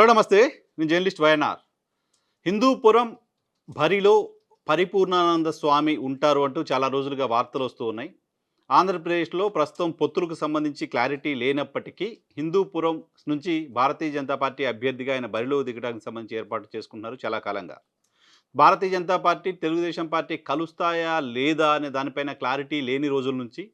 Hello నమస్తే. నేను journalist YNR. Hindupuram భరిలో పరిపూర్ణానంద స్వామి ఉంటారు అంటూ చాలా రోజులుగా వార్తలు వస్తూ ఉన్నాయి. ఆంధ్రప్రదేశ్లో ప్రస్తుతం పొత్తులకు సంబంధించి క్లారిటీ లేనప్పటికీ హిందూపురం నుంచి భారతీయ జనతా పార్టీ అభ్యర్థిగా ఆయన బరిలో దిగడానికి సంబంధించి ఏర్పాటు చేసుకుంటున్నారు చాలా కాలంగా. భారతీయ జనతా పార్టీ తెలుగుదేశం పార్టీ కలుస్తాయా లేదా అనే దానిపైన క్లారిటీ లేని రోజుల నుంచి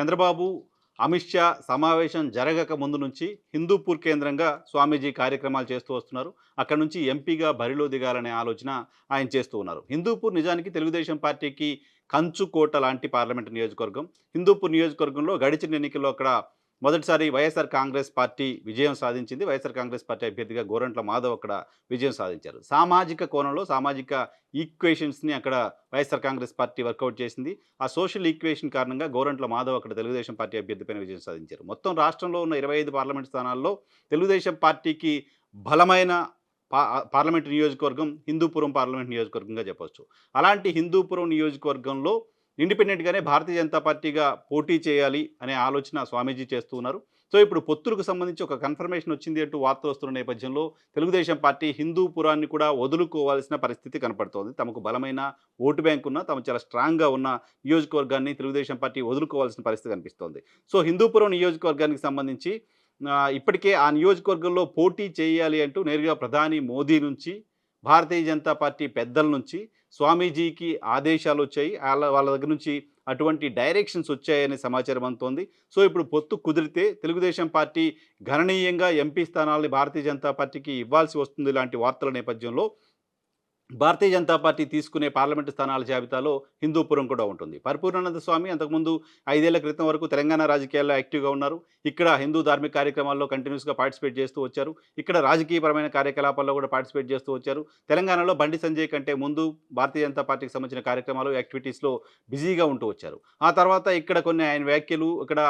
చంద్రబాబు అమిత్ షా సమావేశం జరగక ముందు నుంచి హిందూపూర్ కేంద్రంగా స్వామీజీ కార్యక్రమాలు చేస్తూ వస్తున్నారు. అక్కడ నుంచి ఎంపీగా బరిలో దిగాలనే ఆలోచన ఆయన చేస్తూ ఉన్నారు. హిందూపూర్ నిజానికి తెలుగుదేశం పార్టీకి కంచుకోట లాంటి పార్లమెంటు నియోజకవర్గం. హిందూపూర్ నియోజకవర్గంలో గడిచిన ఎన్నికల్లో అక్కడ మొదటిసారి వైఎస్ఆర్ కాంగ్రెస్ పార్టీ విజయం సాధించింది. వైఎస్ఆర్ కాంగ్రెస్ పార్టీ అభ్యర్థిగా గోరంట్ల మాధవ్ అక్కడ విజయం సాధించారు. సామాజిక కోణంలో సామాజిక ఈక్వేషన్స్ని అక్కడ వైఎస్ఆర్ కాంగ్రెస్ పార్టీ వర్కౌట్ చేసింది. ఆ సోషల్ ఈక్వేషన్ కారణంగా గోరంట్ల మాధవ్ అక్కడ తెలుగుదేశం పార్టీ అభ్యర్థిపైన విజయం సాధించారు. మొత్తం రాష్ట్రంలో ఉన్న ఇరవై ఐదు పార్లమెంట్ స్థానాల్లో తెలుగుదేశం పార్టీకి బలమైన పా పార్లమెంట్ నియోజకవర్గం హిందూపురం పార్లమెంట్ నియోజకవర్గంగా చెప్పవచ్చు. అలాంటి హిందూపురం నియోజకవర్గంలో ఇండిపెండెంట్గానే భారతీయ జనతా పార్టీగా పోటీ చేయాలి అనే ఆలోచన స్వామీజీ చేస్తూ ఉన్నారు. సో ఇప్పుడు పొత్తులకు సంబంధించి ఒక కన్ఫర్మేషన్ వచ్చింది అంటూ వార్తలు వస్తున్న నేపథ్యంలో తెలుగుదేశం పార్టీ హిందూపురాన్ని కూడా వదులుకోవాల్సిన పరిస్థితి కనపడుతోంది. తమకు బలమైన ఓటు బ్యాంక్ ఉన్న తమ చాలా స్ట్రాంగ్గా ఉన్న నియోజకవర్గాన్ని తెలుగుదేశం పార్టీ వదులుకోవాల్సిన పరిస్థితి కనిపిస్తోంది. సో హిందూపురం నియోజకవర్గానికి సంబంధించి ఇప్పటికే ఆ నియోజకవర్గంలో పోటీ చేయాలి అంటూ నేరుగా ప్రధాని మోదీ నుంచి భారతీయ జనతా పార్టీ పెద్దల నుంచి స్వామీజీకి ఆదేశాలు వచ్చాయి వాళ్ళ వాళ్ళ దగ్గర నుంచి అటువంటి డైరెక్షన్స్ వచ్చాయనే సమాచారం అందుతోంది. సో ఇప్పుడు పొత్తు కుదిరితే తెలుగుదేశం పార్టీ గణనీయంగా ఎంపీ స్థానాల్ని భారతీయ జనతా పార్టీకి ఇవ్వాల్సి వస్తుంది లాంటి వార్తల నేపథ్యంలో భారతీయ జనతా పార్టీ తీసుకునే పార్లమెంటు స్థానాల జాబితాలో హిందూపురం కూడా ఉంటుంది. పరిపూర్ణానంద స్వామి అంతకుముందు ఐదేళ్ళ క్రితం వరకు తెలంగాణ రాజకీయాల్లో యాక్టివ్గా ఉన్నారు. ఇక్కడ హిందూ ధార్మిక కార్యక్రమాల్లో కంటిన్యూస్గా పార్టిసిపేట్ చేస్తూ వచ్చారు. ఇక్కడ రాజకీయపరమైన కార్యకలాపాల్లో కూడా పార్టిసిపేట్ చేస్తూ వచ్చారు. తెలంగాణలో బండి సంజయ్ కంటే ముందు భారతీయ జనతా పార్టీకి సంబంధించిన కార్యక్రమాలు యాక్టివిటీస్లో బిజీగా ఉంటూ వచ్చారు. ఆ తర్వాత ఇక్కడ కొన్ని ఆయన వ్యాఖ్యలు ఇక్కడ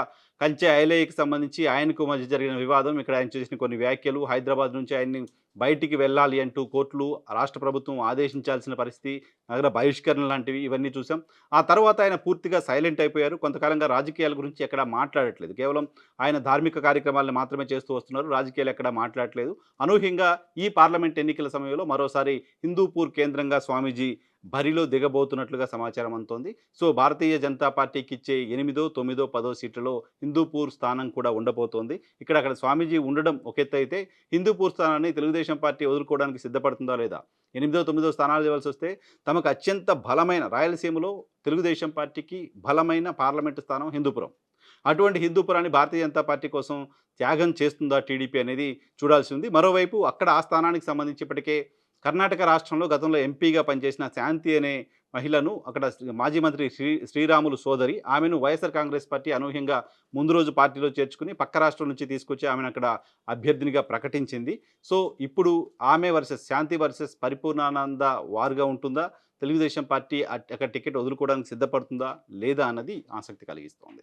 కంచె ఐలేకి సంబంధించి ఆయనకు మధ్య జరిగిన వివాదం. ఇక్కడ ఆయన చేసిన కొన్ని వ్యాఖ్యలు హైదరాబాద్ నుంచి ఆయన్ని బయటికి వెళ్ళాలి అంటూ కోర్టులు రాష్ట్ర ప్రభుత్వం ఆదేశించాల్సిన పరిస్థితి నగర బహిష్కరణ లాంటివి ఇవన్నీ చూసాం. ఆ తర్వాత ఆయన పూర్తిగా సైలెంట్ అయిపోయారు. కొంతకాలంగా రాజకీయాల గురించి ఎక్కడ మాట్లాడట్లేదు. కేవలం ఆయన ధార్మిక కార్యక్రమాలను మాత్రమే చేస్తూ వస్తున్నారు. రాజకీయాలు ఎక్కడ మాట్లాడట్లేదు. అనూహ్యంగా ఈ పార్లమెంట్ ఎన్నికల సమయంలో మరోసారి హిందూపూర్ కేంద్రంగా స్వామీజీ బరిలో దిగబోతున్నట్లుగా సమాచారం అంతోంది సో భారతీయ జనతా పార్టీకి ఇచ్చే ఎనిమిదో తొమ్మిదో పదో సీట్లలో హిందూపూర్ స్థానం కూడా ఉండబోతోంది. ఇక్కడ అక్కడ స్వామీజీ ఉండడం ఒక ఎత్తు అయితే హిందూపూర్ స్థానాన్ని తెలుగుదేశం పార్టీ వదులుకోవడానికి సిద్ధపడుతుందా లేదా? ఎనిమిదో తొమ్మిదో స్థానాలు ఇవ్వాల్సి వస్తే తమకు అత్యంత బలమైన రాయలసీమలో తెలుగుదేశం పార్టీకి బలమైన పార్లమెంటు స్థానం హిందూపురం. అటువంటి హిందూపురాన్ని భారతీయ జనతా పార్టీ కోసం త్యాగం చేస్తుందా టీడీపీ అనేది చూడాల్సి ఉంది. మరోవైపు అక్కడ ఆ స్థానానికి సంబంధించి ఇప్పటికే కర్ణాటక రాష్ట్రంలో గతంలో ఎంపీగా పనిచేసిన శాంతి అనే మహిళను అక్కడ మాజీ మంత్రి శ్రీ శ్రీరాములు సోదరి ఆమెను వైఎస్ఆర్ కాంగ్రెస్ పార్టీ అనూహ్యంగా ముందు రోజు పార్టీలో చేర్చుకుని పక్క రాష్ట్రం నుంచి తీసుకొచ్చి ఆమెను అక్కడ అభ్యర్థినిగా ప్రకటించింది. సో ఇప్పుడు ఆమె వర్సెస్ శాంతి వర్సెస్ పరిపూర్ణానంద వారుగా ఉంటుందా? తెలుగుదేశం పార్టీ అక్కడ టికెట్ వదులుకోవడానికి సిద్ధపడుతుందా? లేదా అన్నది ఆసక్తి కలిగిస్తోంది.